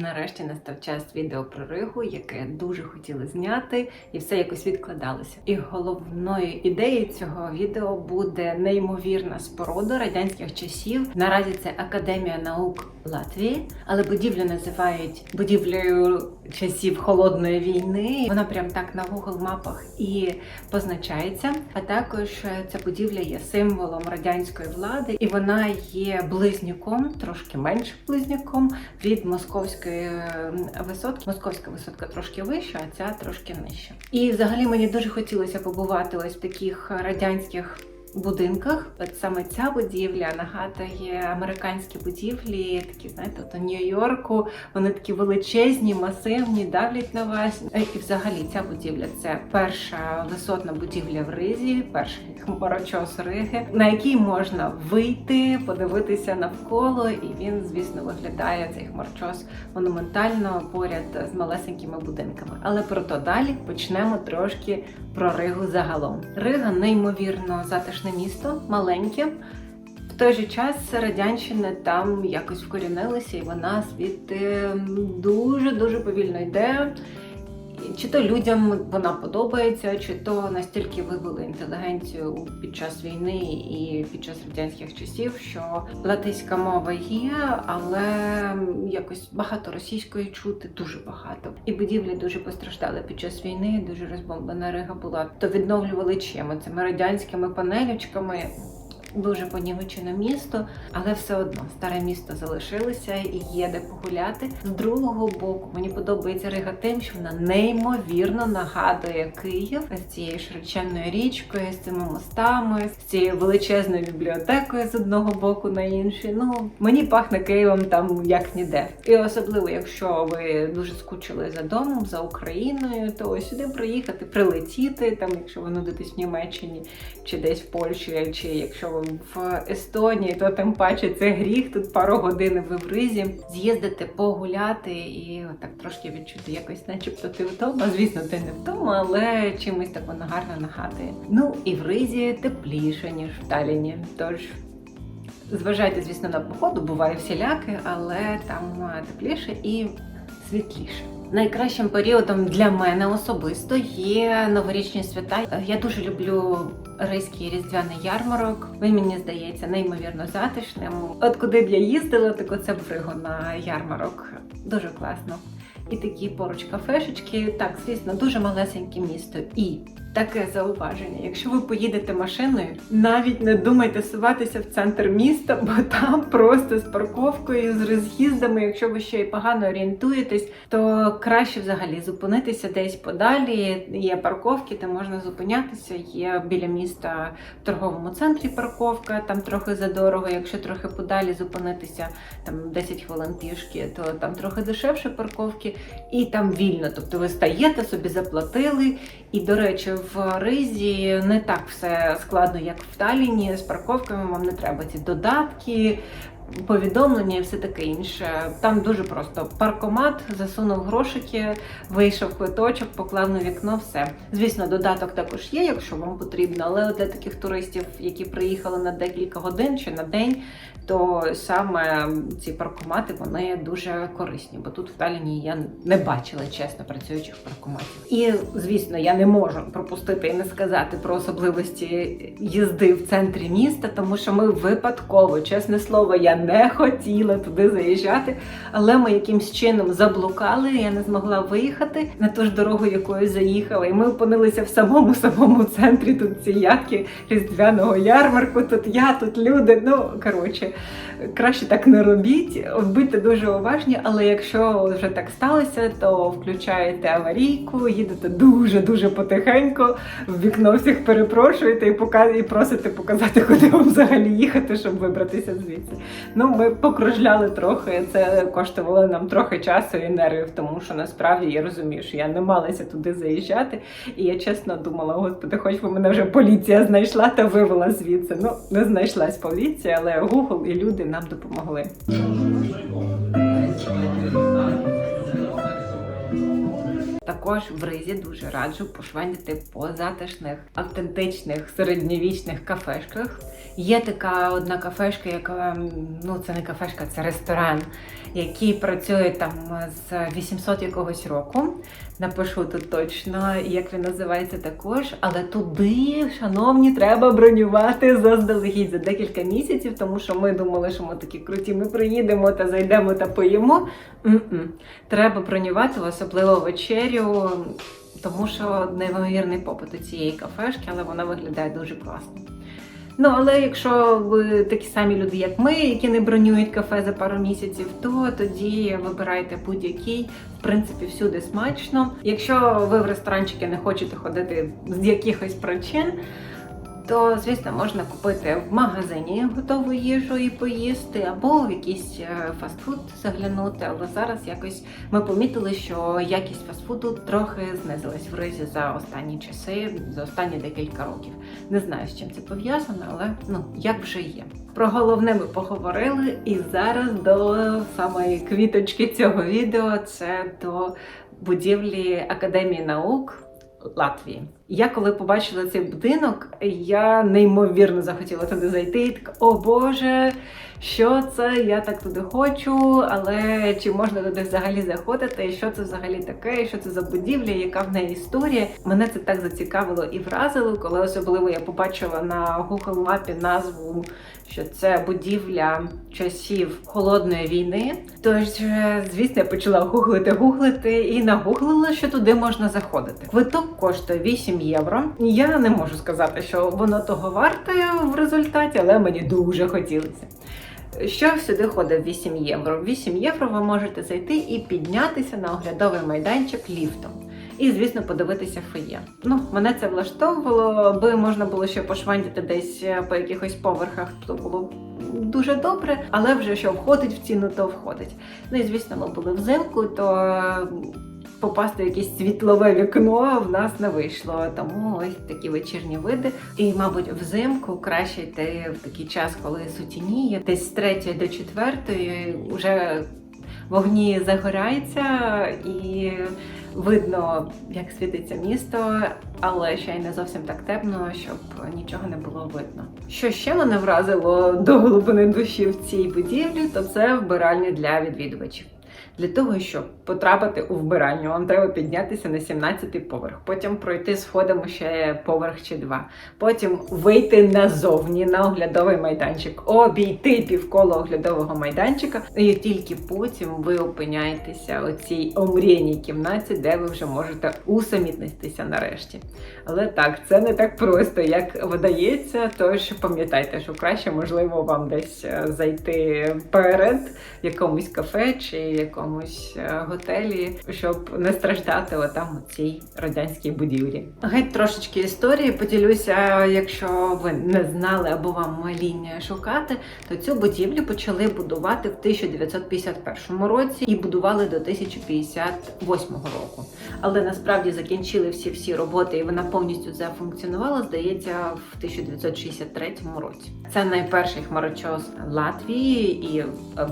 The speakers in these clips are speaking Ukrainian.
Нарешті настав час відео про Ригу, яке дуже хотіли зняти, і все якось відкладалося. І головною ідеєю цього відео буде неймовірна споруда радянських часів. Наразі це Академія наук Латвії, але будівлю називають будівлею часів холодної війни. Вона прям так на Google мапах і позначається. А також ця будівля є символом радянської влади, і вона є близнюком, трошки менш близнюком від московської е, висотки. Московська висотка трошки вища, а ця трошки нижча. І взагалі мені дуже хотілося побувати ось в таких радянських. Будинках, от саме ця будівля нагадує американські будівлі, такі знаєте, от у Нью-Йорку. Вони такі величезні, масивні, давлять на вас. Е, І взагалі ця будівля це перша висотна будівля в Ризі, перший хмарочос Риги, на якій можна вийти, подивитися навколо, і він, звісно, виглядає цей хмарочос монументально поряд з малесенькими будинками. Але про то далі почнемо трошки про Ригу загалом. Рига неймовірно затишне місто, маленьке. В той же час радянщина там якось вкорінилася, і вона звідти дуже дуже повільно йде. Чи то людям вона подобається, чи то настільки вивели інтелігенцію під час війни і під час радянських часів, що латиська мова є, але якось багато російської чути, дуже багато. І будівлі дуже постраждали під час війни. Дуже розбомблена Рига була. То відновлювали чим? Цими радянськими панелючками. Дуже понівечене місто, але все одно старе місто залишилося і є де погуляти. З другого боку, мені подобається Рига тим, що вона неймовірно нагадує Київ з цією широченною річкою, з цими мостами, з цією величезною бібліотекою з одного боку на інший. Ну мені пахне Києвом там як ніде. І особливо, якщо ви дуже скучили за домом, за Україною, то сюди приїхати, прилетіти там, якщо ви нудитесь в Німеччині чи десь в Польщі, чи якщо ви в Естонії, то тим паче це гріх. Тут пару годин ви в ризі. З'їздити, погуляти і отак трошки відчути якось, начебто ти вдома. Звісно, ти не вдома, але чимось так воно гарно нагадує. Ну і в ризі тепліше, ніж в Таліні. Тож. Зважайте, звісно, на погоду, буває всіляке, але там тепліше і світліше. Найкращим періодом для мене особисто є новорічні свята. Я дуже люблю ризький різдвяний ярмарок. Він мені здається неймовірно затишним. От куди б я їздила, так оце бриго на ярмарок. Дуже класно. І такі поруч кафешечки. Так, звісно, дуже малесеньке місто. І таке зауваження. Якщо ви поїдете машиною, навіть не думайте суватися в центр міста, бо там просто з парковкою, з роз'їздами, якщо ви ще й погано орієнтуєтесь, то краще взагалі зупинитися десь подалі. Є парковки, де можна зупинятися. Є біля міста в торговому центрі парковка, там трохи задорого. Якщо трохи подалі зупинитися, там 10 хвилин пішки, то там трохи дешевше парковки, і там вільно. Тобто ви стаєте собі, заплатили. І, до речі, в Ризі не так все складно, як в Таліні. З парковками вам не треба ці додатки, повідомлення і все таке інше. Там дуже просто паркомат, засунув грошики, вийшов квиточок, поклав на вікно, все. Звісно, додаток також є, якщо вам потрібно, але для таких туристів, які приїхали на декілька годин чи на день, то саме ці паркомати вони дуже корисні, бо тут в Таліні я не бачила чесно працюючих паркоматів. І звісно, я не можу пропустити і не сказати про особливості їзди в центрі міста, тому що ми випадково, чесне слово, я не хотіла туди заїжджати, але ми якимсь чином заблукали. Я не змогла виїхати на ту ж дорогу, якою заїхала. І ми опинилися в самому самому центрі. Тут ці ядки різдвяного ярмарку. Тут я, тут люди. Ну коротше, краще так не робіть. Будьте дуже уважні, але якщо вже так сталося, то включаєте аварійку, їдете дуже дуже потихеньку. В вікно всіх перепрошуєте і пока- і просите показати, куди вам взагалі їхати, щоб вибратися звідси. Ну, ми покружляли трохи. Це коштувало нам трохи часу і нервів, тому що насправді я розумію, що я не малася туди заїжджати. І я чесно думала, господи, хоч би мене вже поліція знайшла та вивела звідси. Ну, не знайшлась поліція, але Google і люди нам допомогли. Також в Ризі дуже раджу пошвендити по затишних, автентичних середньовічних кафешках. Є така одна кафешка, яка ну це не кафешка, це ресторан, який працює там з 800 якогось року. Напишу тут точно, як він називається також. Але туди, шановні, треба бронювати заздалегідь за декілька місяців, тому що ми думали, що ми такі круті. Ми приїдемо та зайдемо та поїмо. М-м. Треба бронювати, особливо вечерю, тому що неймовірний попит у цієї кафешки, але вона виглядає дуже класно. Ну, але якщо ви такі самі люди, як ми, які не бронюють кафе за пару місяців, то тоді вибирайте будь-який. В принципі, всюди смачно. Якщо ви в ресторанчики не хочете ходити з якихось причин, то звісно можна купити в магазині готову їжу і поїсти, або в якийсь е, фастфуд заглянути. Але зараз якось ми помітили, що якість фастфуду трохи знизилась в ризі за останні часи, за останні декілька років. Не знаю, з чим це пов'язано, але ну як вже є. Про головне ми поговорили, і зараз до самої квіточки цього відео це до будівлі Академії наук. Латвії. Я коли побачила цей будинок, я неймовірно захотіла туди зайти. І така, о Боже, що це? Я так туди хочу, але чи можна туди взагалі заходити? Що це взагалі таке? Що це за будівля? Яка в неї історія? Мене це так зацікавило і вразило, коли особливо я побачила на Google мапі назву, що це будівля часів холодної війни. Тож, звісно, я почала гуглити, гуглити і нагуглила, що туди можна заходити. Квиток коштує 8 євро. Я не можу сказати, що воно того варте в результаті, але мені дуже хотілося. Що сюди ходить 8 євро? 8 євро ви можете зайти і піднятися на оглядовий майданчик ліфтом. І, звісно, подивитися фоє. Ну, мене це влаштовувало, аби можна було ще пошвандіти десь е, по якихось поверхах, то було дуже добре, але вже що входить в ціну, то входить. Ну і звісно, ми були взимку, то попасти в якесь світлове вікно в нас не вийшло. Тому ось такі вечірні види. І, мабуть, взимку краще йти в такий час, коли сутініє, десь з 3 до 4 вже вогні загоряються і видно, як світиться місто, але ще й не зовсім так темно, щоб нічого не було видно. Що ще мене вразило до глибини душі в цій будівлі, то це вбиральня для відвідувачів. Для того, щоб потрапити у вбиральню, вам треба піднятися на 17-й поверх, потім пройти сходами ще поверх чи два, потім вийти назовні на оглядовий майданчик, обійти півколо оглядового майданчика, і тільки потім ви опиняєтеся у цій омріяній кімнаті, де ви вже можете усамітнитися нарешті. Але так, це не так просто, як видається. Тож пам'ятайте, що краще можливо вам десь е, зайти перед якомусь кафе чи якомусь е, готелі, щоб не страждати отам у цій радянській будівлі. Геть трошечки історії поділюся, якщо ви не знали або вам лінія шукати, то цю будівлю почали будувати в 1951 році і будували до 1058 року. Але насправді закінчили всі всі роботи, і вона повністю зафункціонувала, здається, в 1963 році. Це найперший хмарочос Латвії і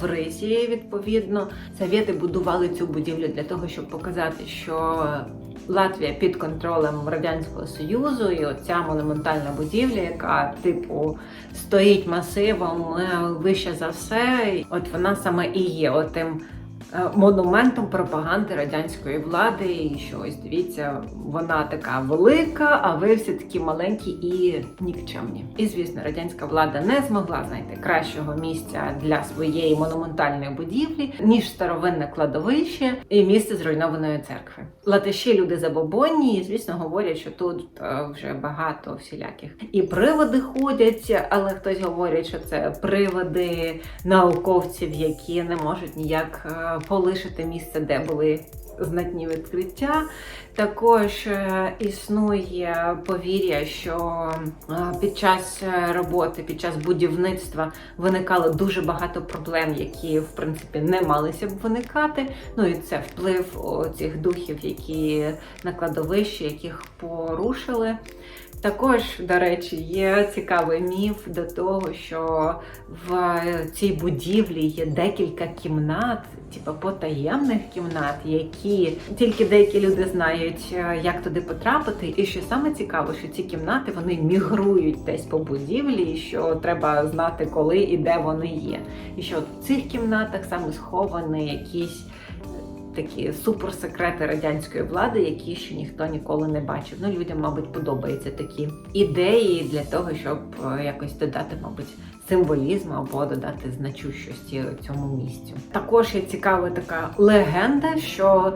в Ризі, відповідно. Совєти будували цю будівлю для того, щоб показати, що Латвія під контролем Радянського Союзу, і оця монументальна будівля, яка типу стоїть масивом е, вище за все, от вона саме і є отим монументом пропаганди радянської влади. І що ось дивіться, вона така велика, а ви всі такі маленькі і нікчемні. І звісно, радянська влада не змогла знайти кращого місця для своєї монументальної будівлі, ніж старовинне кладовище і місце зруйнованої церкви. Латиші люди забобонні, і звісно говорять, що тут е, вже багато всіляких і приводи ходять, але хтось говорить, що це приводи науковців, які не можуть ніяк е, полишити місце, де були знатні відкриття. Також е, існує повір'я, що е, під час роботи, під час будівництва виникало дуже багато проблем, які в принципі не малися б виникати. Ну і це вплив цих духів, які на кладовищі, яких порушили. Також, до речі, є цікавий міф до того, що в цій будівлі є декілька кімнат, типу потаємних кімнат, які тільки деякі люди знають, е, як туди потрапити. І що саме цікаво, що ці кімнати вони мігрують десь по будівлі, і що треба знати, коли і де вони є. І що в цих кімнатах саме сховані якісь такі суперсекрети радянської влади, які ще ніхто ніколи не бачив. Ну, людям, мабуть, подобаються такі ідеї для того, щоб е, якось додати, мабуть, символізм або додати значущості цьому місцю. Також є цікава така легенда, що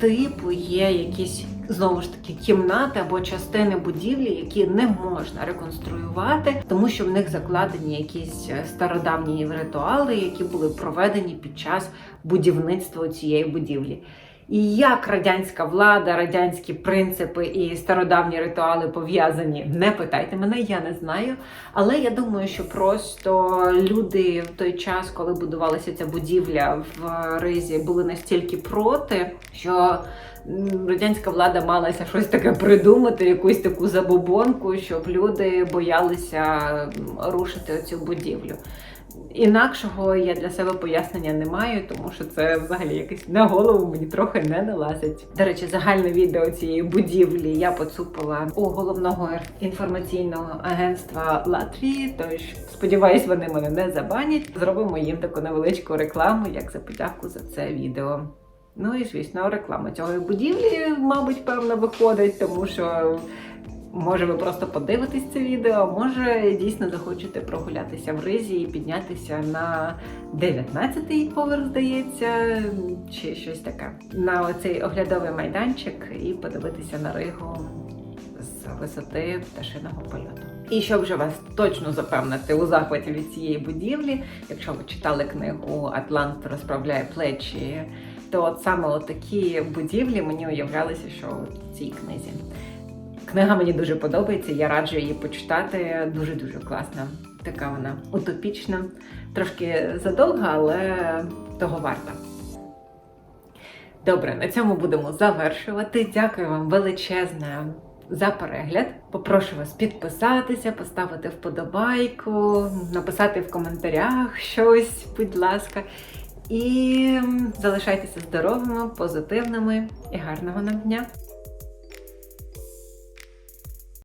типу є якісь. Знову ж таки, кімнати або частини будівлі, які не можна реконструювати, тому що в них закладені якісь е, стародавні ритуали, які були проведені під час будівництва цієї будівлі. І як радянська влада, радянські принципи і стародавні ритуали пов'язані, не питайте мене, я не знаю. Але я думаю, що просто люди в той час, коли будувалася ця будівля в Ризі, були настільки проти, що радянська влада малася щось таке придумати, якусь таку забобонку, щоб люди боялися рушити цю будівлю. Інакшого я для себе пояснення не маю, тому що це взагалі якось на голову мені трохи не налазить. До речі, загальне відео цієї будівлі я поцупила у головного інформаційного агентства Латвії. Тож сподіваюсь, вони мене не забанять. Зробимо їм таку невеличку рекламу, як за подяку за це відео. Ну і звісно, реклама цього будівлі, мабуть, певно, виходить, тому що Може, ви просто подивитесь це відео, може дійсно захочете прогулятися в ризі і піднятися на 19-й поверх, здається, чи щось таке. На оцей оглядовий майданчик і подивитися на ригу з висоти пташиного польоту. І щоб вже вас точно запевнити у захваті від цієї будівлі, якщо ви читали книгу Атлант розправляє плечі, то от саме от такі будівлі мені уявлялися, що в цій книзі. Книга мені дуже подобається, я раджу її почитати. Дуже-дуже класна. Така вона утопічна, трошки задовга, але того варта. Добре, на цьому будемо завершувати. Дякую вам величезне за перегляд. Попрошу вас підписатися, поставити вподобайку, написати в коментарях щось, будь ласка. І залишайтеся здоровими, позитивними і гарного нам дня!